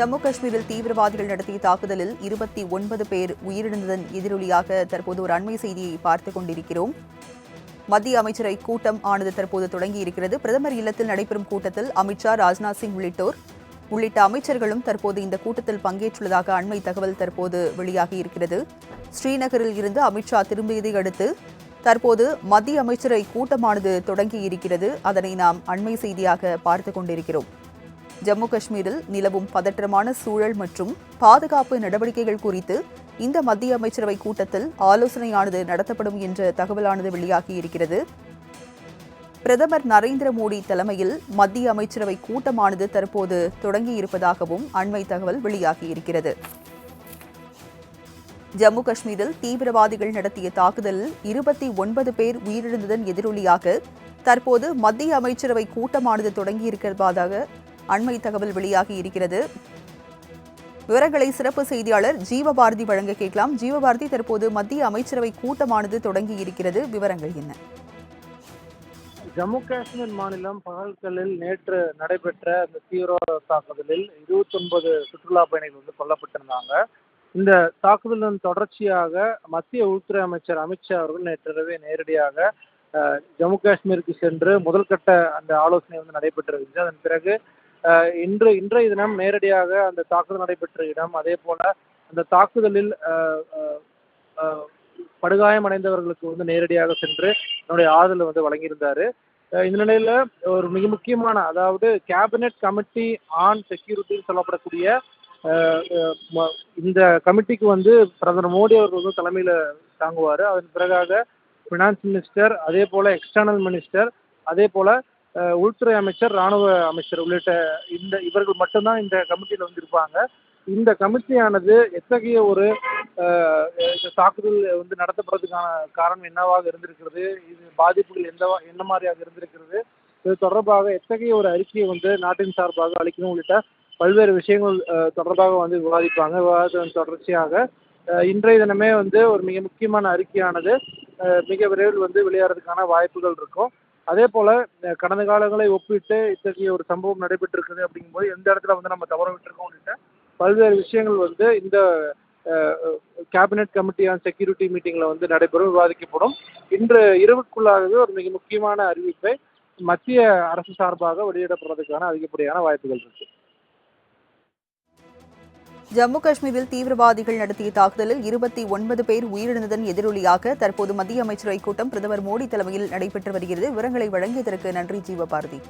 ஜம்மு காஷ்மீரில் தீவிரவாதிகள் நடத்திய தாக்குதலில் இருபத்தி ஒன்பது பேர் உயிரிழந்ததன் எதிரொலியாக தற்போது ஒரு அண்மை செய்தியை பார்த்துக் கொண்டிருக்கிறோம். மத்திய அமைச்சரை கூட்டம் ஆனது தற்போது தொடங்கியிருக்கிறது. பிரதமர் இல்லத்தில் நடைபெறும் கூட்டத்தில் அமித்ஷா ராஜ்நாத் சிங் உள்ளிட்டோர் உள்ளிட்ட அமைச்சர்களும் தற்போது இந்த கூட்டத்தில் பங்கேற்றுள்ளதாக அண்மை தகவல் தற்போது வெளியாகி இருக்கிறது. ஸ்ரீநகரில் இருந்து அமித்ஷா திரும்பியதை அடுத்து தற்போது மத்திய அமைச்சரை கூட்டமானது தொடங்கியிருக்கிறது. அதனை நாம் அண்மை செய்தியாக பார்த்துக் கொண்டிருக்கிறோம். ஜம்மு காஷ்மீரில் நிலவும் பதற்றமான சூழல் மற்றும் பாதுகாப்பு நடவடிக்கைகள் குறித்து இந்த மத்திய அமைச்சரவை கூட்டத்தில் ஆலோசனையானது நடத்தப்படும் என்ற தகவலானது வெளியாகி இருக்கிறது. பிரதமர் நரேந்திர மோடி தலைமையில் மத்திய அமைச்சரவை கூட்டமானது தற்போது தொடங்கியிருப்பதாகவும் அண்மை தகவல் வெளியாகி இருக்கிறது. ஜம்மு காஷ்மீரில் தீவிரவாதிகள் நடத்திய தாக்குதலில் இருபத்தி ஒன்பது பேர் உயிரிழந்ததன் எதிரொலியாக தற்போது மத்திய அமைச்சரவை கூட்டமானது தொடங்கியிருக்கிறதாக அண்மை தகவல் வெளியாகி இருக்கிறது. விவரங்களை சிறப்பு செய்தியாளர் ஜீவபாரதி வழங்க கேட்கலாம். ஜீவபாரதி தற்போது மத்திய அமைச்சரவை கூட்டமானது தொடங்கி இருக்கிறது. விவரங்கள் என்ன? ஜம்மு காஷ்மீர் மாநிலம் பகல்கலில் நேற்று நடைபெற்ற அந்த தீவிரவாத தாக்குதலில் இருபத்தொன்பது சுற்றுலா பயணிகள் வந்து கொல்லப்பட்டிருந்தாங்க. இந்த தாக்குதலின் தொடர்ச்சியாக மத்திய உள்துறை அமைச்சர் அமித்ஷா அவர்கள் நேற்றிரவே நேரடியாக அஹ், ஜம்மு காஷ்மீருக்கு சென்று முதல்கட்ட அந்த ஆலோசனை வந்து நடைபெற்றிருந்துச்சு அதன் பிறகு இன்று இன்றைய தினம் நேரடியாக அந்த தாக்குதல் நடைபெற்ற இடம். அதே போல அந்த தாக்குதலில் படுகாயம் அடைந்தவர்களுக்கு வந்து நேரடியாக சென்று என்னுடைய ஆதரவு வந்து வழங்கியிருந்தாரு. இந்த நிலையில ஒரு மிக முக்கியமான அதாவது கேபினெட் கமிட்டி ஆன் செக்யூரிட்டின்னு சொல்லப்படக்கூடிய இந்த கமிட்டிக்கு வந்து பிரதமர் மோடி அவர்கள் வந்து தலைமையில் தாங்குவார். அதன் பிறகாக ஃபினான்ஸ் மினிஸ்டர் அதே போல எக்ஸ்டர்னல் மினிஸ்டர் அதே போல உள்துறை அமைச்சர் ராணுவ அமைச்சர் உள்ளிட்ட இந்த இவர்கள் மட்டும்தான் இந்த கமிட்டியில் வந்து இருப்பாங்க இந்த கமிட்டியானது எத்தகைய ஒரு தாக்குதல் வந்து நடத்தப்படுறதுக்கான காரணம் என்னவாக இருந்திருக்கிறது? இது பாதிப்புகள் எந்த என்ன மாதிரியாக இருந்திருக்கிறது? இது தொடர்பாக எத்தகைய ஒரு அறிக்கையை வந்து நாட்டின் சார்பாக அளிக்கணும் உள்ளிட்ட பல்வேறு விஷயங்கள் தொடர்பாக வந்து விவாதிப்பாங்க. விவாதத்தின் தொடர்ச்சியாக இன்றைய தினமே வந்து ஒரு மிக முக்கியமான அறிக்கையானது மிக விரைவில் வந்து விளையாடுறதுக்கான வாய்ப்புகள் இருக்கும். அதே போல் கடந்த காலங்களை ஒப்பிட்டு இத்தகைய ஒரு சம்பவம் நடைபெற்றிருக்குது அப்படிங்கும்போது எந்த இடத்துல வந்து நம்ம தவற விட்டுருக்கோம் உள்ளிட்ட பல்வேறு விஷயங்கள் வந்து இந்த கேபினெட் கமிட்டி ஆன் செக்யூரிட்டி மீட்டிங்கில் வந்து நடைபெறும் விவாதிக்கப்படும். இன்று இரவுக்குள்ளாகவே ஒரு மிக முக்கியமான அறிவிப்பை மத்திய அரசு சார்பாக வெளியிடப்படுறதுக்கான அதிகப்படியான வாய்ப்புகள் இருக்குது ஜம்மு காஷ்மீரில் தீவிரவாதிகள் நடத்திய தாக்குதலில் இருபத்தி ஒன்பது பேர் உயிரிழந்ததன் எதிரொலியாக தற்போது மத்திய அமைச்சரவைக் கூட்டம் பிரதமர் மோடி தலைமையில் நடைபெற்று வருகிறது. விவரங்களை வழங்கியதற்கு நன்றி ஜீவபாரதி.